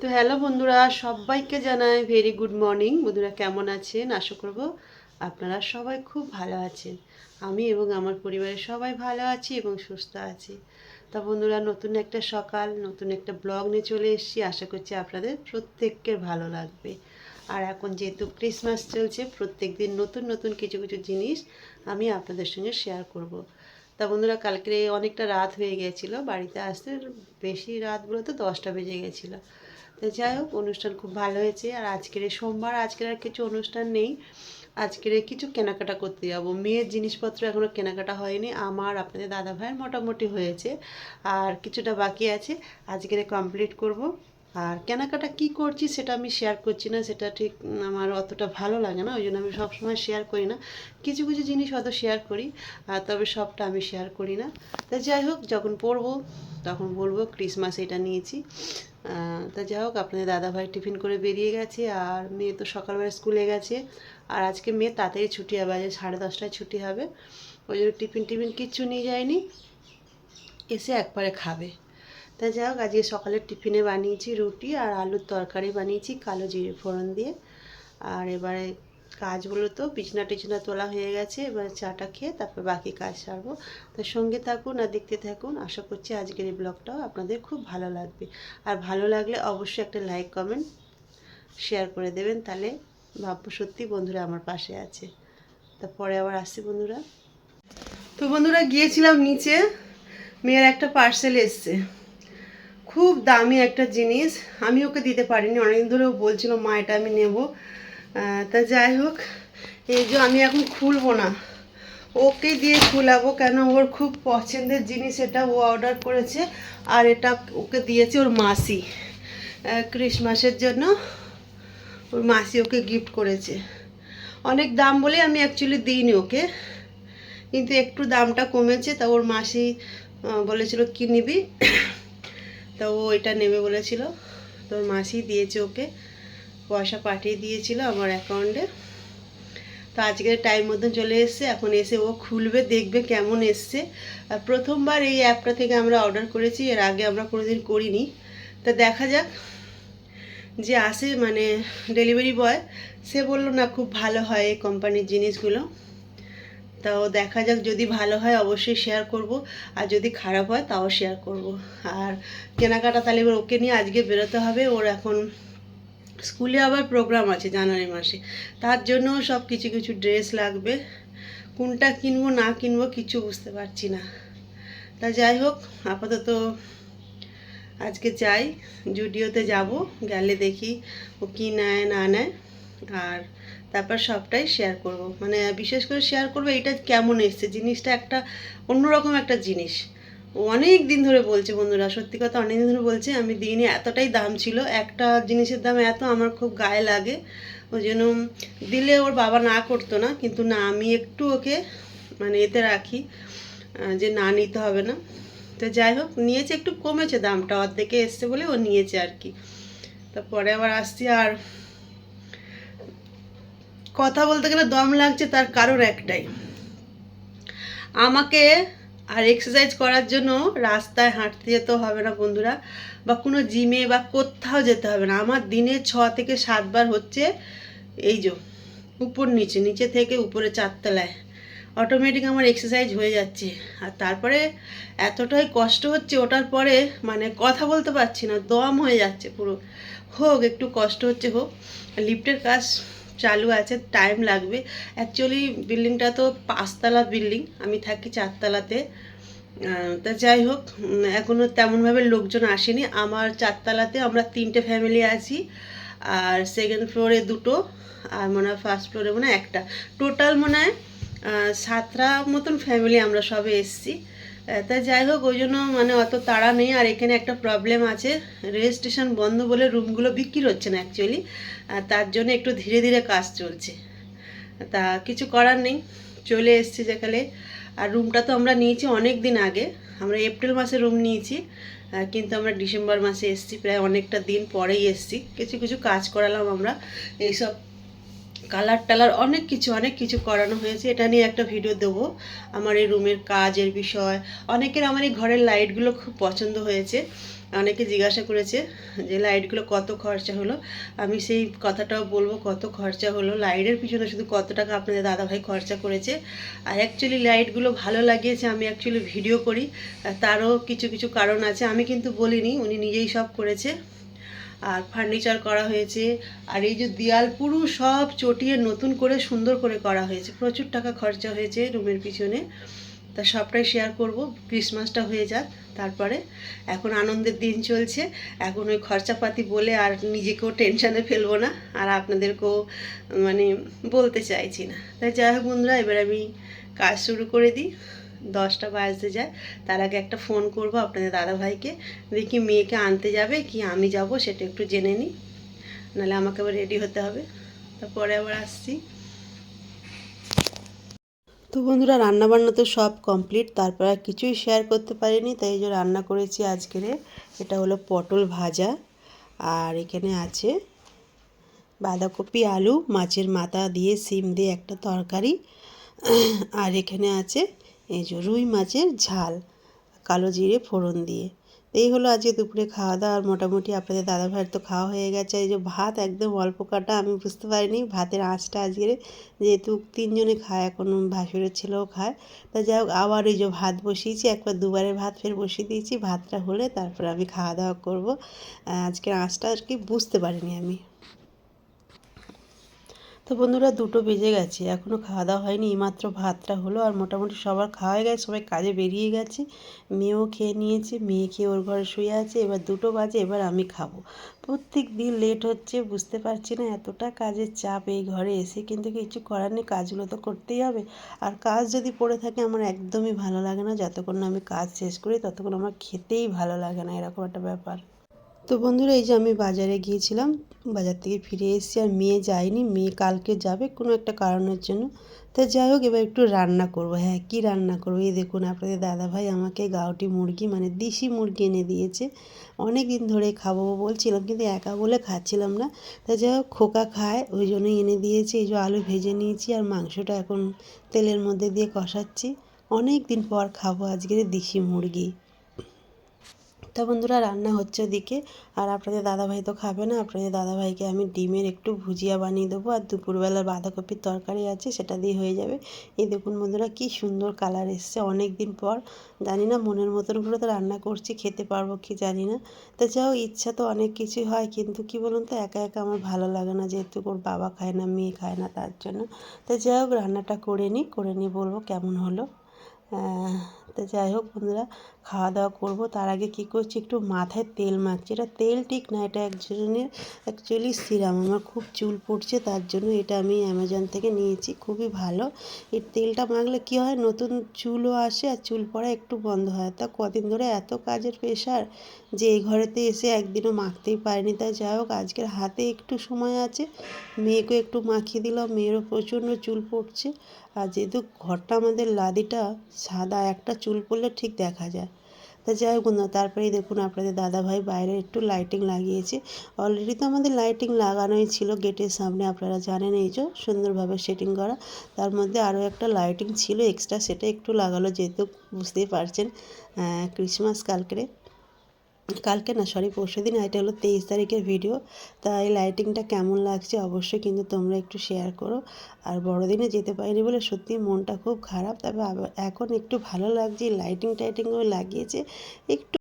তো হ্যালো বন্ধুরা, সবাইকে জানাই ভেরি গুড মর্নিং বন্ধুরা কেমন আছেন? আশা করব আপনারা সবাই খুব ভালো আছেন। আমি এবং আমার পরিবারের সবাই ভালো আছি এবং সুস্থ আছি। তা বন্ধুরা, নতুন একটা সকাল, নতুন একটা ব্লগ নিয়ে চলে এসেছি। আশা করছি আপনাদের প্রত্যেককে ভালো লাগবে। আর এখন যেহেতু ক্রিসমাস চলছে প্রত্যেক দিন নতুন নতুন কিছু কিছু জিনিস আমি আপনাদের সঙ্গে শেয়ার করব। তা বন্ধুরা, কালকে অনেকটা রাত হয়ে গেছিল। বাড়িতে আসতে বেশি রাত বলতে দশটা বেজে গেছিল। তো যাই হোক, অনুষ্ঠান খুব ভালো হয়েছে। আর আজকের সোমবার, আজকের আর কিছু অনুষ্ঠান নেই। আজকের কিছু কেনাকাটা করতে যাব। মেয়ের জিনিসপত্র এখনও কেনাকাটা হয়নি। আমার, আপনাদের দাদা ভাইয়ের মোটামুটি হয়েছে। আর কিছুটা বাকি আছে। আজকের কমপ্লিট করব। আর কেনাকাটা কি করছি সেটা আমি শেয়ার করছি না, সেটা ঠিক আমার অতটা ভালো লাগে না ওই জন্য আমি সবসময় শেয়ার করি না। কিছু কিছু জিনিস হয়তো শেয়ার করি আর তবে সবটা আমি শেয়ার করি না। তা যাই হোক, যখন পড়ব তখন বলব ক্রিসমাস এটা নিয়েছি। তা যাই হোক, আপনাদের দাদাভাই টিফিন করে বেরিয়ে গেছে, আর মেয়ে তো সকালবেলা স্কুলে গেছে, আর আজকে মেয়ে তাড়াতাড়ি ছুটি হবে, আজ সাড়ে দশটায় ছুটি হবে, ওই জন্য টিফিন টিফিন কিচ্ছু নিয়ে যায়নি, এসে একবারে খাবে। তা যাই হোক আজকে সকালের টিফিনে বানিয়েছি রুটি আর আলুর তরকারি বানিয়েছি, কালো জিরে ফোড়ন দিয়ে। আর এবারে কাজগুলো তো, বিছনা টিছনা তোলা হয়ে গেছে, এবার চাটা খেয়ে তারপর বাকি কাজ সারবো। তো সঙ্গে থাকুন আর দেখতে থাকুন, আশা করছি আজকের এই ব্লগটাও আপনাদের খুব ভালো লাগবে। আর ভালো লাগলে অবশ্যই একটা লাইক, কমেন্ট, শেয়ার করে দেবেন, তাহলে ভাববো সত্যি বন্ধুরা আমার পাশে আছে। তারপরে আবার আসছি বন্ধুরা। তো বন্ধুরা গিয়েছিলাম নিচে, মেয়ের একটা পার্সেল এসছে। খুব দামি একটা জিনিস। আমি ওকে দিতে পারিনি, অনেকদিন ধরে ও বলছিল, মা, এটা আমি নেব। তা যাই হোক, এই যে আমি এখন খুলবো না। ওকে দিয়ে খুলাবো, কেন ওর খুব পছন্দের জিনিস এটা ও অর্ডার করেছে, আর এটা ওকে দিয়েছে ওর মাসি। ক্রিসমাসের জন্য ওর মাসি ওকে গিফট করেছে। অনেক দাম বলে আমি অ্যাকচুয়ালি দিইনি ওকে, কিন্তু একটু দামটা কমেছে, তা ওর মাসি বলেছিল, কি নিবি? তা ও এটা নেবে বলেছিল। তোর মাসি দিয়েছে ওকে। পয়সা পাঠিয়ে দিয়েছিল আমার অ্যাকাউন্টে তো আজকের টাইম মতন চলে এসছে। এখন এসে ও খুলবে, দেখবে কেমন এসছে। আর প্রথমবার এই অ্যাপটা থেকে আমরা অর্ডার করেছি। এর আগে আমরা কোনোদিন করিনি। তা দেখা যাক যে আসে মানে ডেলিভারি বয় সে বলল, না, খুব ভালো হয় এই কোম্পানির জিনিসগুলো। তাও দেখা যাক যদি ভালো হয় অবশ্যই শেয়ার করব। আর যদি খারাপ হয় তাও শেয়ার করব। আর কেনাকাটা তাহলে এবার ওকে নিয়ে আজকে বেরোতে হবে। ওর এখন স্কুলে আবার প্রোগ্রাম আছে জানুয়ারি মাসে। তার জন্য সব কিছু কিছু ড্রেস লাগবে। কোনটা কিনবো, না কিনবো কিছু বুঝতে পারছি না। তা যাই হোক, আপাতত আজকে চাই জুডিওতে যাব, গেলে দেখি ও কী নেয়, না নেয়। আর তারপর সবটাই শেয়ার করব। মানে বিশেষ করে শেয়ার করব এটা কেমন এসছে? জিনিসটা একটা অন্যরকম একটা জিনিস। অনেক দিন ধরে বলছে বন্ধুরা, সত্যি কথা অনেক দিন ধরে বলছে, আমি দিইনি এতটাই দাম ছিল, একটা জিনিসের দাম এত আমার খুব গায়ে লাগে। ওই জন্য দিলে ওর বাবা না করতো না, কিন্তু না আমি একটু ওকে মানে এতে রাখি যে না নিতে হবে না। তো যাই হোক, নিয়েছে, একটু কমেছে দামটা, অর্ধেকে এসছে বলে ও নিয়েছে আর কি। তারপরে আবার আসছি আর কথা বলতে গেলে দম লাগছে, তার কারণ একটাই। আমাকে আর এক্সারসাইজ করার জন্য রাস্তায় হাঁটতে যেতে হবে না বন্ধুরা, বা কোনো জিমে বা কোথাও যেতে হবে না। আমার দিনে ছ থেকে সাতবার হচ্ছে এই যে উপর নিচে নিচে থেকে উপরে চারতলায় অটোমেটিক আমার এক্সারসাইজ হয়ে যাচ্ছে। আর তারপরে এতটাই কষ্ট হচ্ছে, ওটার পরে মানে কথা বলতে পারছি না, দম হয়ে যাচ্ছে পুরো। হোক, একটু কষ্ট হচ্ছে, হোক। লিফটের কাজ চালু আছে টাইম লাগবে। অ্যাকচুয়ালি বিল্ডিংটা তো পাঁচতলা বিল্ডিং আমি থাকি চারতলাতে। তা যাই হোক এখনও তেমনভাবে লোকজন আসেনি। আমার চারতলাতে আমরা তিনটে ফ্যামিলি আছি, আর সেকেন্ড ফ্লোরে দুটো, আর মনে হয় ফার্স্ট ফ্লোরে মনে হয় একটা। টোটাল মনে হয় সাতটা মতন ফ্যামিলি আমরা সবে এসছি। তা যাই হোক, ওই জন্য মানে অত তাড়া নেই। আর এখানে একটা প্রবলেম আছে। রেজিস্ট্রেশন বন্ধ বলে রুমগুলো বিক্রি হচ্ছে না অ্যাকচুয়ালি তার জন্য একটু ধীরে ধীরে কাজ চলছে। তা কিছু করার নেই। চলে এসছি যেখানে আর রুমটা তো আমরা নিয়েছি অনেক দিন আগে। আমরা এপ্রিল মাসে রুম নিয়েছি। কিন্তু আমরা ডিসেম্বর মাসে এসছি, প্রায় অনেকটা দিন পরেই এসছি। কিছু কিছু কাজ করালাম আমরা। এইসব কালার টালার অনেক কিছু অনেক কিছু করানো হয়েছে। এটা নিয়ে একটা ভিডিও দেবো। আমার এই রুমের কাজের বিষয়। অনেকের আমার এই ঘরের লাইটগুলো খুব পছন্দ হয়েছে। অনেকে জিজ্ঞাসা করেছে যে লাইটগুলো কত খরচা হলো? আমি সেই কথাটাও বলব, কত খরচা হলো? লাইটের পিছনে শুধু কত টাকা আপনাদের দাদাভাই খরচা করেছে? আর অ্যাকচুয়ালি লাইটগুলো ভালো লাগিয়েছে, আমি অ্যাকচুয়ালি ভিডিও করি। তারও কিছু কিছু কারণ আছে। আমি কিন্তু বলিনি, উনি নিজেই সব করেছে। আর ফার্নিচার করা হয়েছে। আর এই যে দেয়াল পুরো সব চটিয়ে নতুন করে সুন্দর করে করা হয়েছে। প্রচুর টাকা খরচা হয়েছে রুমের পিছনে। তা সবটাই শেয়ার করব। ক্রিসমাসটা হয়ে যাক, তারপরে এখন আনন্দের দিন চলছে। এখন ওই খরচাপাতি বলে আর নিজেকেও টেনশানে ফেলব না। আর আপনাদেরকেও মানে বলতে চাইছি না। তাই যাই হোক বন্ধুরা, এবার আমি কাজ শুরু করে দিই। দশটা বাজতে যায়। তার আগে একটা ফোন করব আপনাদের দাদাভাইকে। দেখি মেয়েকে আনতে যাবে, কি আমি যাব সেটা একটু জেনে নিই। নাহলে আমাকে আবার রেডি হতে হবে। তারপরে আবার আসছি। তো বন্ধুরা, রান্নাবান্না তো সব কমপ্লিট তারপর আর কিছুই শেয়ার করতে পারিনি, তাই যে রান্না করেছি আজকের। এটা হলো পটল ভাজা, আর এখানে আছে বাঁধাকপি, আলু, মাছের মাথা দিয়ে, সিম দিয়ে একটা তরকারি। আর এখানে আছে এই যে রুই মাছের ঝাল, কালো জিরে ফোড়ন দিয়ে। এই হলো আজকে দুপুরে খাওয়া দাওয়া আর মোটামুটি আপনাদের দাদা ভাইয়ের তো খাওয়া হয়ে গেছে। এই যে ভাত একদম অল্প কাটা, আমি বুঝতে পারিনি ভাতের আঁচটা আজকের যেহেতু তিনজনে খায়, এখন ভাসুরের ছেলেও খায়। তা যাই হোক, আবার এই যে ভাত বসিয়েছি, একবার দুবারে ভাত ফের বসিয়ে দিয়েছি। ভাতটা হলে তারপর আমি খাওয়া দাওয়া করব আজকের আঁচটা আর কি বুঝতে পারিনি আমি। তো বন্ধুরা দুটো বেজে গেছে এখনও খাওয়া দাওয়া হয়নি, এইমাত্র ভাতটা হলো আর মোটামুটি সবার খাওয়া হয়ে গেছে, সবাই কাজে বেরিয়ে গেছে। মেয়েও খেয়ে নিয়েছে, মেয়ে খেয়ে ওর ঘরে শুয়ে আছে, এবার দুটো বাজে, এবার আমি খাব। প্রত্যেক দিন লেট হচ্ছে, বুঝতে পারছি না এতটা কাজের চাপ এই ঘরে এসে কিন্তু কিছু করার নেই, কাজগুলো তো করতেই হবে। আর কাজ যদি পড়ে থাকে আমার একদমই ভালো লাগে না, যতক্ষণ না আমি কাজ শেষ করি ততক্ষণ আমার খেতেই ভালো লাগে না, এরকম একটা ব্যাপার। তো বন্ধুরা এই যে আমি বাজারে গিয়েছিলাম বাজার থেকে ফিরে এসেছি আর মেয়ে যায়নি, মেয়ে কালকে যাবে কোনো একটা কারণের জন্য। তো যাই হোক, এবার একটু রান্না করব। হ্যাঁ কি রান্না করব? এই দেখুন, আপনাদের দাদাভাই আমাকে গাউটি মুরগি মানে দেশি মুরগি এনে দিয়েছে। অনেক দিন ধরে খাব বলছিলাম, কিন্তু একা বলে খাচ্ছিলাম না। তা যাই হোক, খোকা খায়, ওই জন্যই এনে দিয়েছে। এই যে আলু ভেজে নিয়েছি আর মাংসটা এখন তেলের মধ্যে দিয়ে কষাচ্ছি। অনেক দিন পর খাব আজকের দেশি মুরগি। তো বন্ধুরা রান্না হচ্ছে ওদিকে। আর আপনাদের দাদাভাই তো খাবে না, আপনাদের দাদাভাইকে আমি ডিমের একটু ভুজিয়া বানিয়ে দেবো। আর দুপুরবেলার বাঁধাকপির তরকারি আছে, সেটা দিয়ে হয়ে যাবে। এই দেখুন বন্ধুরা, কি সুন্দর কালার এসছে। অনেক দিন পর, জানি না মনের মতন করে তো রান্না করছি, খেতে পারব কি জানি না। তো যাও ইচ্ছা তো অনেক কিছুই হয়, কিন্তু কি বলুন তো, একা একা আমার ভালো লাগে না, যেহেতু ওর বাবা খায় না, মেয়ে খায় না তার জন্য। তো যাই হোক, রান্নাটা করে নিই করে নিই বলব কেমন হলো। তো যাই হোক বন্ধুরা, খাওয়া দাওয়া করব। তার আগে কী করছি? একটু মাথায় তেল মাখছি। এটা তেল ঠিক না, এটা এক ধরনের অ্যাকচুয়ালি সিরাম। আমার খুব চুল পড়ছে, তার জন্য এটা আমি অ্যামাজন থেকে নিয়েছি। খুবই ভালো। এর তেলটা মাখলে কী হয়? নতুন চুলও আসে আর চুল পড়া একটু বন্ধ হয়। তা কদিন ধরে এত কাজের প্রেশার যে এই ঘরেতে এসে একদিনও মাখতেই পারিনি। তাই যাই হোক, আজকের হাতে একটু সময় আছে। মেয়েকে একটু মাখিয়ে দিলাম। মেয়েরও প্রচণ্ড চুল পড়ছে। আর যেহেতু ঘরটা আমাদের লাদিটা সাদা, একটা চুল পড়লে ঠিক দেখা যায়। তা যাই হোক না তারপরেই দেখুন আপনাদের দাদাভাই বাইরে একটু লাইটিং লাগিয়েছে। অলরেডি তো আমাদের লাইটিং লাগানোই ছিল গেটের সামনে, আপনারা জানেন এই যে সুন্দরভাবে সেটিং করা। তার মধ্যে আরও একটা লাইটিং ছিল এক্সট্রা সেটা একটু লাগালো, যেহেতু বুঝতেই পারছেন ক্রিসমাস কালকে কালকে না সরি পরশু দিন, এটা হলো তেইশ তারিখের ভিডিও তা এই লাইটিংটা কেমন লাগছে অবশ্যই কিন্তু তোমরা একটু শেয়ার করো। আর বড়দিনে যেতে পারিনি বলে সত্যি মনটা খুব খারাপ, তবে এখন একটু ভালো লাগছে লাইটিং টাইটিংও লাগিয়েছে, একটু